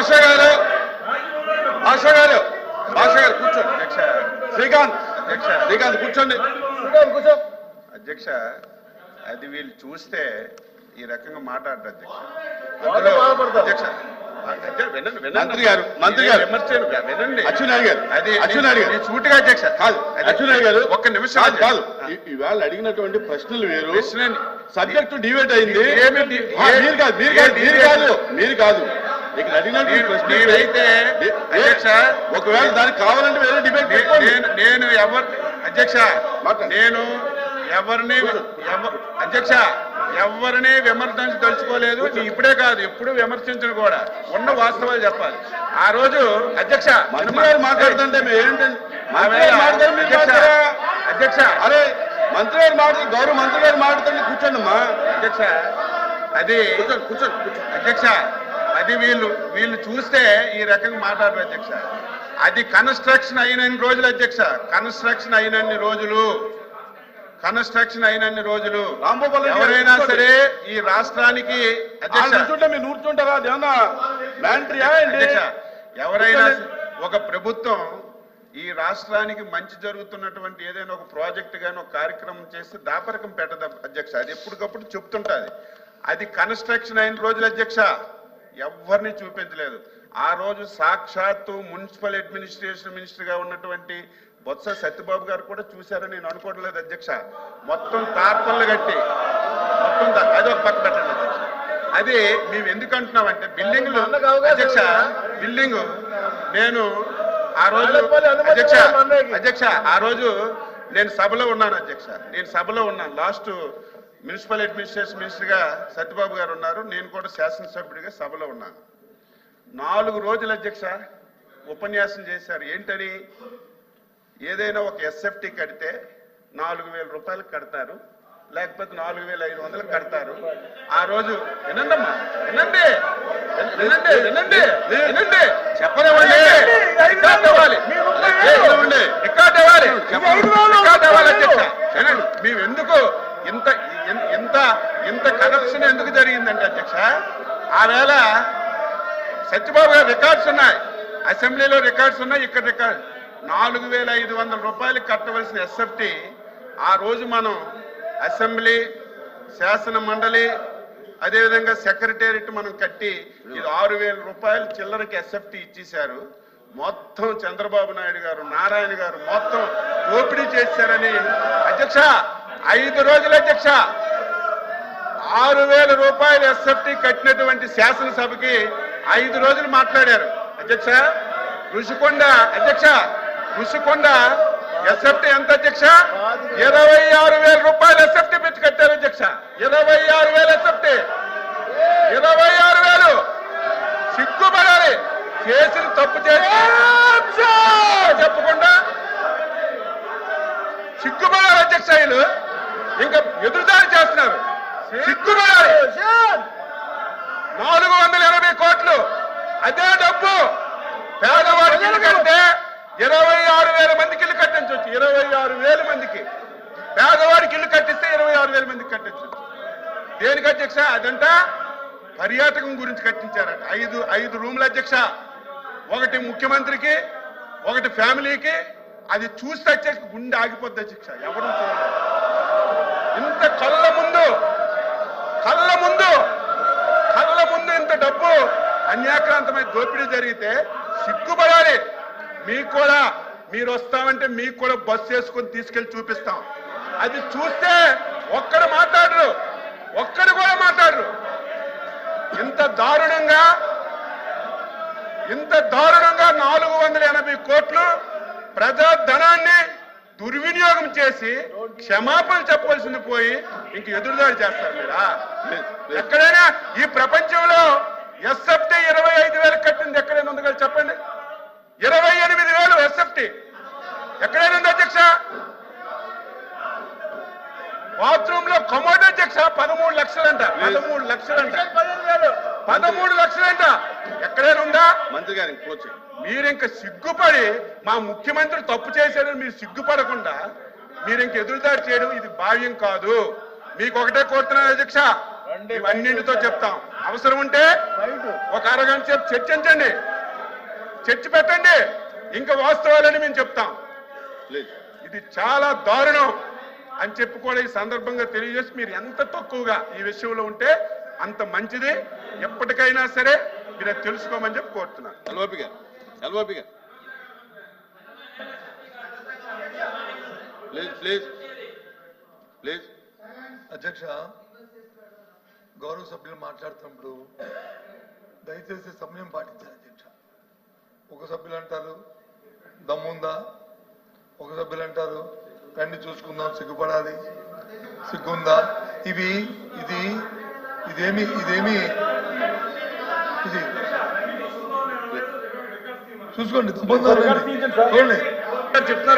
భాష గారు. భాష గారు. భాష గారు కూర్చోండి. అధ్యక్ష. శ్రీకాంత్. అధ్యక్ష. శ్రీకాంత్ కూర్చోండి. కూర్చో. అధ్యక్ష అది వీళ్ళు చూస్తే ఈ రకంగా మాట్లాడరు అధ్యక్ష. అధ్యక్ష మంత్రి గారు, మంత్రి గారు. వినండి. అచ్చెన్నాయుడు గారు అది అచ్చెన్నాయుడు గారు. సూటిగా అధ్యక్ష. కాదు అచ్చెన్నాయుడు గారు ఒక్క నిమిషం కాదు, ఇవాళ అడిగినటువంటి ప్రశ్నలు వేరు. సబ్జెక్టు డివేట్ అయింది. మీరు కాదు మీరు కాదు మీరు? కాదు. నేనైతే అధ్యక్ష ఒకవేళ దానికి కావాలంటే వేరే డిబేట్ నేను నేను ఎవరు అధ్యక్ష. నేను ఎవరిని ఎవ- అధ్యక్ష ఎవరిని విమర్శించదలుచుకోలేదు నీ ఇప్పుడే కాదు ఎప్పుడు విమర్శించను కూడా. ఉన్న వాస్తవాలు చెప్పాలి. ఆ రోజు అధ్యక్ష మంత్రి గారు మాట్లాడుతుంటే అధ్యక్ష అరే మంత్రి గారు మాట్లాడు గౌరవ మంత్రి గారు మాట్లాడుతుంటే కూర్చోండి అమ్మా అధ్యక్ష అది కూర్చోండి కూర్చోండి. అధ్యక్ష అది వీళ్ళు వీళ్ళు చూస్తే ఈ రకంగా మాట్లాడరు అధ్యక్ష. అది కన్స్ట్రక్షన్ అయినన్ని రోజులు అధ్యక్ష. కన్స్ట్రక్షన్ అయినన్ని రోజులు. కన్స్ట్రక్షన్ అయినన్ని రోజులు. ఎవరైనా. సరే ఈ రాష్ట్రానికి ఎవరైనా ఒక ప్రభుత్వం ఈ రాష్ట్రానికి మంచి జరుగుతున్నటువంటి ఏదైనా ఒక ప్రాజెక్ట్ గాని ఒక కార్యక్రమం చేస్తే దాపరకం పెట్టదు అధ్యక్ష. అది ఎప్పటికప్పుడు చెప్తుంటది. అది కన్స్ట్రక్షన్ అయిన రోజులు అధ్యక్ష. ఎవరిని చూపించలేదు. ఆ రోజు సాక్షాత్తు మున్సిపల్ అడ్మినిస్ట్రేషన్ మినిస్టర్గా ఉన్నటువంటి బొత్స సత్యబాబు గారు కూడా చూశారని నేను అనుకోవడం లేదు అధ్యక్ష. మొత్తం తార్పల్లు కట్టి మొత్తం దా- అది ఒక పక్క పెట్టండి అధ్యక్ష. అది మేము ఎందుకు అంటున్నామంటే బిల్డింగ్లు అధ్యక్ష బిల్డింగ్ నేను ఆ రోజు అధ్యక్ష అధ్యక్ష ఆ రోజు నేను సభలో ఉన్నాను అధ్యక్ష. నేను సభలో ఉన్నాను. లాస్ట్ మున్సిపల్ అడ్మినిస్ట్రేషన్ మినిస్టర్గా సత్యబాబు గారు ఉన్నారు. నేను కూడా శాసనసభ్యుడిగా సభలో ఉన్నాను. నాలుగు రోజులు అధ్యక్ష ఉపన్యాసం చేశారు. ఏంటని? ఏదైనా ఒక ఎస్ఎఫ్టీ కడితే నాలుగు వేల రూపాయలు కడతారు. లేకపోతే నాలుగు వేల ఐదు వందలు కడతారు. ఆ రోజు వినండమ్మా వినండి. వినండి వినండి వినండి. చెప్పనివ్వండి. రికార్డ్ ఇవ్వాలి. రికార్డ్ ఇవ్వాలి. రికార్డ్ ఇవ్వాలి అధ్యక్ష వినండి మేము ఎందుకు ఇంత ఇన్- ఇంత ఇంత కరప్షన్ ఎందుకు జరిగిందంటే అధ్యక్ష? ఆవేళ సత్యబాబు గారు రికార్డ్స్ ఉన్నాయి. అసెంబ్లీలో రికార్డ్స్ ఉన్నాయి ఇక్కడ రికార్డ్ నాలుగు వేల ఐదు వందల రూపాయలు కట్టవలసిన ఎస్ఎఫ్టీ ఆ రోజు మనం అసెంబ్లీ శాసన మండలి అదేవిధంగా సెక్రటేరియట్ మనం కట్టి ఇది ఆరు వేల రూపాయలు చిల్లరకి ఎస్ఎఫ్టీ ఇచ్చేశారు. మొత్తం చంద్రబాబు నాయుడు గారు నారాయణ గారు మొత్తం దోపిడీ చేశారని. అధ్యక్ష ఐదు రోజులు అధ్యక్ష ఆరు వేల రూపాయలు ఎస్ఎఫ్టీ కట్టినటువంటి శాసనసభకి ఐదు రోజులు మాట్లాడారు. అధ్యక్ష ఋషికొండ అధ్యక్ష ఋషికొండ ఎస్ఎఫ్టీ ఎంత అధ్యక్ష? ఇరవై ఆరు వేల రూపాయలు ఎస్ఎఫ్టీ పెట్టి కట్టారు అధ్యక్ష. ఇరవై ఆరు వేల ఎస్ఎఫ్టీ ఇరవై ఆరు వేలు సిగ్గుపడాలి. చేసిన తప్పు చేసి. చెప్పకుండా. సిగ్గుపడాలి అధ్యక్ష ఇంకా ఎదురుదారి చేస్తున్నారు. సిగ్గుపడాలి నాలుగు వందల ఎనభై కోట్లు. అదే డబ్బు. పేదవాడికి ఇల్లు కడితే ఇరవై ఆరు వేల మందికి ఇల్లు కట్టించవచ్చు ఇరవై ఆరు వేల మందికి. పేదవాడికి ఇల్లు కట్టిస్తే ఇరవై ఆరు వేల మందికి కట్టించవచ్చు దేనికి అధ్యక్ష? అదంట పర్యాటకం గురించి కట్టించారట. ఐదు ఐదు రూముల అధ్యక్ష. ఒకటి ముఖ్యమంత్రికి ఒకటి ఫ్యామిలీకి. అది చూస్తే అధ్యక్ష గుండె ఆగిపోద్ది అధ్యక్ష. ఎవరు ఇంత కళ్ళ ముందు కళ్ళ ముందు కళ్ళ ముందు ఇంత డబ్బు అన్యాక్రాంతమైన దోపిడీ జరిగితే సిగ్గుపడాలి. మీకు కూడా మీరు వస్తామంటే మీకు కూడా బస్సు వేసుకొని తీసుకెళ్ళి చూపిస్తాం. అది చూస్తే ఒక్కడు మాట్లాడరు ఒక్కడు కూడా మాట్లాడరు. ఇంత దారుణంగా ఇంత దారుణంగా నాలుగు వందల ఎనభై కోట్లు ప్రజా ధనాన్ని దుర్వినియోగం చేసి క్షమాపణ చెప్పవలసింది పోయి ఇంక ఎదురుదాడి చేస్తారు మీరా. ఎక్కడైనా ఈ ప్రపంచంలో ఎస్ఎఫ్టీ ఇరవై ఐదు వేలు కట్టింది ఎక్కడైనా ఉంది కదా చెప్పండి? ఇరవై ఎనిమిది వేలు ఎస్ఎఫ్టీ. ఎక్కడైనా ఉంది అధ్యక్ష? బాత్రూమ్లో కమోడ్ అధ్యక్ష పదమూడు లక్షలంట పదమూడు లక్షలంట. పదమూడు లక్షలంట. ఉందా మంత్రి క్లోజ్ చేయండి మీరు ఇంక సిగ్గుపడి మా ముఖ్యమంత్రి తప్పు చేశారని మీరు సిగ్గుపడకుండా మీరు ఇంక ఎదురుదాడి చేయడం ఇది భావ్యం కాదు. మీకు ఒకటే కోరుతున్నాను అధ్యక్ష ఇవన్నింటితో చెప్తాం. అవసరం ఉంటే ఒక అరగంట సేపు చర్చించండి. చర్చ పెట్టండి. ఇంకా వాస్తవాలని మేము చెప్తాం. ఇది చాలా దారుణం అని చెప్పి కూడా ఈ సందర్భంగా తెలియజేసి మీరు ఎంత తక్కువగా ఈ విషయంలో ఉంటే అంత మంచిది. ఎప్పటికైనా సరే మీరు తెలుసుకోమని చెప్పి కోరుతున్నాను. ఎల్ఓపి గారు ఎల్ఓపి గారు. Please please. ప్లీజ్. అధ్యక్ష గౌరవ సభ్యులు మాట్లాడుతున్నప్పుడు దయచేసి సమయం పాటించాలి అధ్యక్ష. ఒక సభ్యులు అంటారు దమ్ముందా ఒక సభ్యులు అంటారు రండి చూసుకుందాం సిగ్గుపడాలి. సిగ్గుందా ఇవి ఇది ఇదేమి ఇదేమి? ఇది చూసుకోండి. చూడండి చెప్తున్నారు